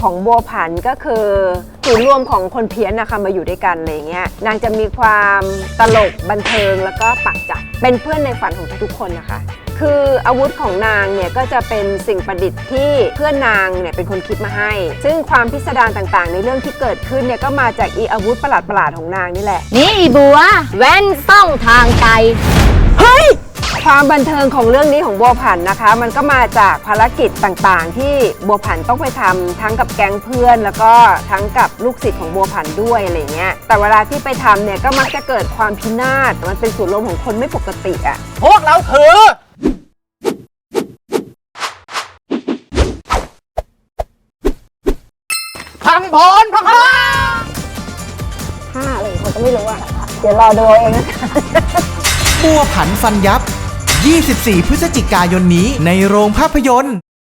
ของบัวผันก็คือศูนย์รวมของคนเพี้ยนนะคะมาอยู่ด้วยกันอะไรเงี้ยนางจะมีความตลกบันเทิงแล้วก็ปากจัดเป็นเพื่อนในฝันของทุกๆคนนะคะ คืออาวุธของนางเนี่ยก็จะเป็นสิ่งประดิษฐ์ที่เพื่อนนางเนี่ยเป็นคนคิดมาให้ ซึ่งความพิสดารต่างๆ ในเรื่องที่เกิดขึ้นเนี่ยก็มาจากอีอาวุธประหลาดๆของนางนี่แหละ นี่อีบัว แว่นส่องทางไกล ความบันเทิงของเรื่องนี้ของบัวผันนะคะ มันก็มาจากภารกิจต่างๆ ที่บัวผันต้องไปทำทั้งกับแก๊งเพื่อน แล้วก็ทั้งกับลูกศิษย์ของบัวผันด้วยอะไรเงี้ยแต่เวลาที่ไปทำเนี่ยก็มักจะเกิดความพินาศมันเป็นส่วนรวมของคนไม่ปกติอะพวกเราถือพังพรพังพรห้าอะไรเขาก็ไม่รู้อะเดี๋ยวรอดูเอาเองนะคะบัวผันฟันยับ 24 พฤศจิกายนนี้ในโรงภาพยนตร์